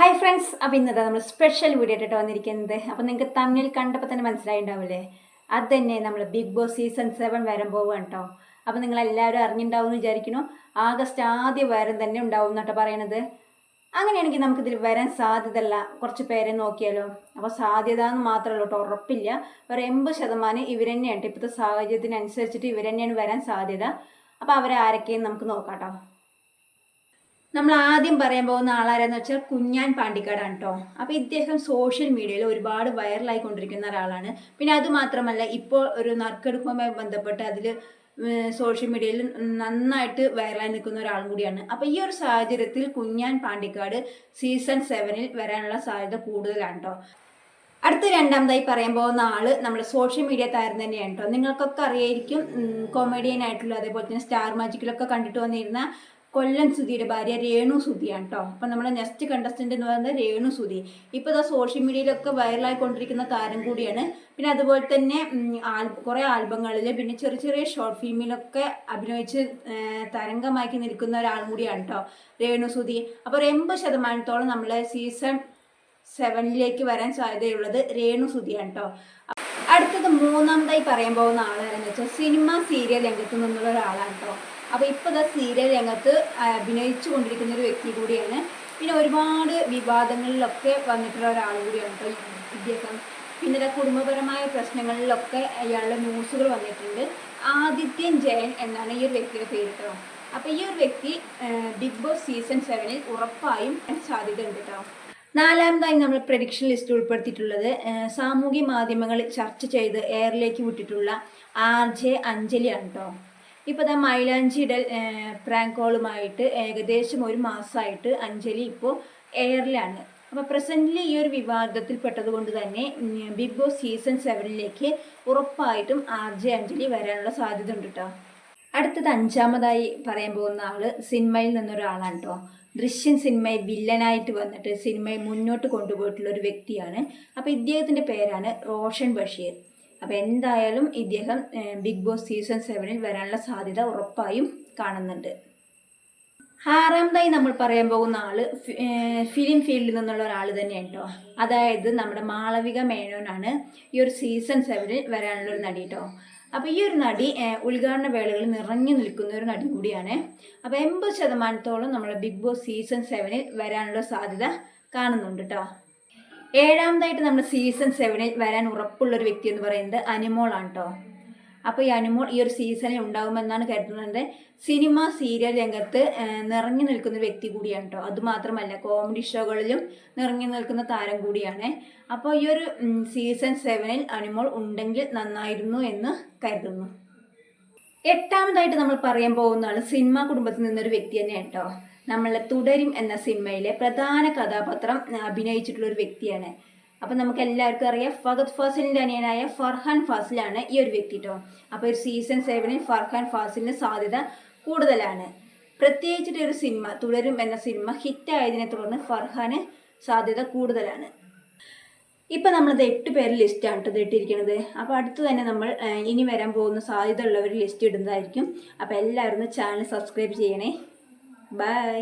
Hi friends അപ്പോൾ ഇന്നത്തെ നമ്മൾ സ്പെഷ്യൽ വീഡിയോ ആയിട്ട് വന്നിരിക്കുന്നത്. അപ്പോൾ നിങ്ങൾക്ക് തമ്മിൽ കണ്ടപ്പോൾ തന്നെ മനസ്സിലായിണ്ടാവില്ലേ? അത് തന്നെ നമ്മൾ ബിഗ് ബോസ് സീസൺ സെവൻ വരാൻ പോവുകയാണ് കേട്ടോ അപ്പോൾ നിങ്ങൾ എല്ലാവരും അറിഞ്ഞിട്ടുണ്ടാവും എന്ന് വിചാരിക്കുന്നു. ആഗസ്റ്റ് ആദ്യം വാരം തന്നെ ഉണ്ടാവും എന്നിട്ട് പറയണത്. അങ്ങനെയാണെങ്കിൽ നമുക്കിതിൽ വരാൻ സാധ്യതയല്ല. കുറച്ച് പേരെ നോക്കിയാലോ. അപ്പോൾ സാധ്യത എന്ന് മാത്രമല്ല കേട്ടോ ഉറപ്പില്ല. ഒരു എൺപത് ശതമാനം ഇവർ തന്നെയാണ് ഇപ്പോഴത്തെ സാഹചര്യത്തിനനുസരിച്ചിട്ട് ഇവർ തന്നെയാണ് വരാൻ സാധ്യത. അപ്പോൾ അവരാരൊക്കെയും നമുക്ക് നോക്കാം കേട്ടോ നമ്മൾ ആദ്യം പറയാൻ പോകുന്ന ആളാരെന്ന് വെച്ചാൽ കുഞ്ഞാൻ പാണ്ടിക്കാടാണ് കേട്ടോ അപ്പോൾ ഇദ്ദേഹം സോഷ്യൽ മീഡിയയിൽ ഒരുപാട് വൈറലായിക്കൊണ്ടിരിക്കുന്ന ഒരാളാണ്. പിന്നെ അതുമാത്രമല്ല ഇപ്പോൾ ഒരു നറുക്കെടുപ്പുമായി ബന്ധപ്പെട്ട് അതിൽ സോഷ്യൽ മീഡിയയിൽ നന്നായിട്ട് വൈറലായി നിൽക്കുന്ന ഒരാളും കൂടിയാണ്. അപ്പോൾ ഈ ഒരു സാഹചര്യത്തിൽ കുഞ്ഞാൻ പാണ്ടിക്കാട് സീസൺ സെവനിൽ വരാനുള്ള സാധ്യത കൂടുതലാണ് കേട്ടോ അടുത്ത രണ്ടാമതായി പറയാൻ പോകുന്ന ആൾ നമ്മുടെ സോഷ്യൽ മീഡിയ താരം തന്നെയാണ് കേട്ടോ നിങ്ങൾക്കൊക്കെ അറിയായിരിക്കും കോമഡിയൻ ആയിട്ടുള്ള അതേപോലെ തന്നെ സ്റ്റാർ മാജിക്കിലൊക്കെ കണ്ടിട്ട് വന്നിരുന്ന കൊല്ലൻ സുധിയുടെ ഭാര്യ രേണു സുധിയാണ് കേട്ടോ അപ്പം നമ്മുടെ നെക്സ്റ്റ് കണ്ടസ്റ്റന്റ് എന്ന് പറയുന്നത് രേണു സുധി. ഇപ്പോൾ ഇതാ സോഷ്യൽ മീഡിയയിലൊക്കെ വൈറലായിക്കൊണ്ടിരിക്കുന്ന താരം കൂടിയാണ്. പിന്നെ അതുപോലെ തന്നെ ആൽ കുറേ ആൽബങ്ങളിൽ പിന്നെ ചെറിയ ചെറിയ ഷോർട്ട് ഫിലിമിലൊക്കെ അഭിനയിച്ച് തരംഗമാക്കി നിൽക്കുന്ന ഒരാളും കൂടിയാണ് കേട്ടോ രേണു സുധി. അപ്പോൾ എൺപത് ശതമാനത്തോളം നമ്മളെ സീസൺ സെവനിലേക്ക് വരാൻ സാധ്യതയുള്ളത് രേണു സുധിയാണ് കേട്ടോ മൂന്നാമതായി പറയാൻ പോകുന്ന ആളാരെന്ന് വെച്ചാൽ സിനിമ സീരിയൽ രംഗത്ത് നിന്നുള്ള ഒരാളാണ് കേട്ടോ അപ്പോൾ ഇപ്പോൾ ഇതാ സീരിയൽ രംഗത്ത് അഭിനയിച്ചു കൊണ്ടിരിക്കുന്ന ഒരു വ്യക്തി കൂടിയാണ്. പിന്നെ ഒരുപാട് വിവാദങ്ങളിലൊക്കെ വന്നിട്ടുള്ള ഒരാൾ കൂടിയാണ് കേട്ടോ ഇദ്ദേഹം പിന്നെ ഇതാ കുടുംബപരമായ പ്രശ്നങ്ങളിലൊക്കെ അയാളുടെ ന്യൂസുകൾ വന്നിട്ടുണ്ട്. ആദിത്യൻ ജയൻ എന്നാണ് ഈ ഒരു വ്യക്തിയുടെ പേര് കേട്ടോ അപ്പോൾ ഈ ഒരു വ്യക്തി ബിഗ് ബോസ് സീസൺ സെവനിൽ ഉറപ്പായും സാധ്യത ഉണ്ട് കേട്ടോ നാലാമതായി നമ്മൾ പ്രഡിക്ഷൻ ലിസ്റ്റ് ഉൾപ്പെടുത്തിയിട്ടുള്ളത് സാമൂഹ്യ മാധ്യമങ്ങളിൽ ചർച്ച ചെയ്ത് എയറിലേക്ക് വിട്ടിട്ടുള്ള ആർ ജെ അഞ്ജലിയാണ് കേട്ടോ ഇപ്പോൾ ദാ മൈലാഞ്ചിയുടെ പ്രാങ്ക് കോളുമായിട്ട് ഏകദേശം ഒരു മാസമായിട്ട് അഞ്ജലി ഇപ്പോൾ എയറിലാണ് അപ്പോൾ പ്രസന്റ്ലി ഈ ഒരു വിവാദത്തിൽ പെട്ടതുകൊണ്ട് തന്നെ ബിഗ് ബോസ് സീസൺ സെവനിലേക്ക് ഉറപ്പായിട്ടും ആർ ജെ അഞ്ജലി വരാനുള്ള സാധ്യത ഉണ്ട് കേട്ടോ അടുത്തത് അഞ്ചാമതായി പറയാൻ പോകുന്ന ആൾ സിനിമയിൽ നിന്നൊരാളാണ് കേട്ടോ ദൃശ്യം സിനിമയിൽ വില്ലനായിട്ട് വന്നിട്ട് സിനിമയെ മുന്നോട്ട് കൊണ്ടുപോയിട്ടുള്ള ഒരു വ്യക്തിയാണ്. അപ്പോൾ ഇദ്ദേഹത്തിന്റെ പേരാണ് റോഷൻ ബഷീർ. അപ്പോൾ എന്തായാലും ഇദ്ദേഹം ബിഗ് ബോസ് സീസൺ സെവനിൽ വരാനുള്ള സാധ്യത ഉറപ്പായും കാണുന്നുണ്ട്. ആറാമതായി നമ്മൾ പറയാൻ പോകുന്ന ആൾ ഫിലിം ഫീൽഡിൽ നിന്നുള്ള ഒരാൾ തന്നെയാണ് കേട്ടോ അതായത് നമ്മുടെ മാളവിക മേനോനാണ് ഈ ഒരു സീസൺ സെവനിൽ വരാനുള്ള ഒരു നടി കേട്ടോ അപ്പോൾ ഈ ഒരു നടി ഉദ്ഘാടന വേളകളിൽ നിറഞ്ഞു നിൽക്കുന്ന ഒരു നടി കൂടിയാണ്. അപ്പോൾ എൺപത് ശതമാനത്തോളം നമ്മുടെ ബിഗ് ബോസ് സീസൺ സെവനിൽ വരാനുള്ള സാധ്യത കാണുന്നുണ്ട് കേട്ടോ ഏഴാമതായിട്ട് നമ്മുടെ സീസൺ സെവനിൽ വരാൻ ഉറപ്പുള്ള ഒരു വ്യക്തി എന്ന് പറയുന്നത് അനിമോളാണ് കേട്ടോ അപ്പോൾ ഈ അനുമോൾ ഈ ഒരു സീസണിൽ ഉണ്ടാകുമെന്നാണ് കരുതുന്നത്. സിനിമ സീരിയൽ രംഗത്ത് നിറഞ്ഞു നിൽക്കുന്ന വ്യക്തി കൂടിയാണ് കേട്ടോ അതുമാത്രമല്ല കോമഡി ഷോകളിലും നിറഞ്ഞു നിൽക്കുന്ന താരം കൂടിയാണ്. അപ്പോൾ ഈ ഒരു സീസൺ സെവനിൽ അനുമോൾ ഉണ്ടെങ്കിൽ നന്നായിരുന്നു എന്ന് കരുതുന്നു. എട്ടാമതായിട്ട് നമ്മൾ പറയാൻ പോകുന്ന ആൾ സിനിമാ കുടുംബത്തിൽ നിന്നൊരു വ്യക്തി തന്നെ കേട്ടോ നമ്മളെ തുടരും എന്ന സിനിമയിലെ പ്രധാന കഥാപാത്രം അഭിനയിച്ചിട്ടുള്ള ഒരു വ്യക്തിയാണ്. അപ്പം നമുക്ക് എല്ലാവർക്കും അറിയാം ഫഗത് ഫാസിലിന്റെ അനിയനായ ഫർഹാൻ ഫാസിലാണ് ഈ ഒരു വ്യക്തി കേട്ടോ അപ്പോൾ ഒരു സീസൺ സെവനിൽ ഫർഹാൻ ഫാസിലിന് സാധ്യത കൂടുതലാണ്. പ്രത്യേകിച്ചിട്ട് ഒരു സിനിമ തുടരും എന്ന സിനിമ ഹിറ്റ് ഹിറ്റായതിനെ തുടർന്ന് ഫർഹാന് സാധ്യത കൂടുതലാണ്. ഇപ്പം നമ്മളത് എട്ട് പേര് ലിസ്റ്റാണ് കേട്ടോ ഇട്ടിരിക്കുന്നത്. അപ്പോൾ അടുത്ത് തന്നെ നമ്മൾ ഇനി വരാൻ പോകുന്ന സാധ്യത ഉള്ളവർ ലിസ്റ്റ് ഇടുന്നതായിരിക്കും. അപ്പോൾ എല്ലാവരും ചാനൽ സബ്സ്ക്രൈബ് ചെയ്യണേ. ബൈ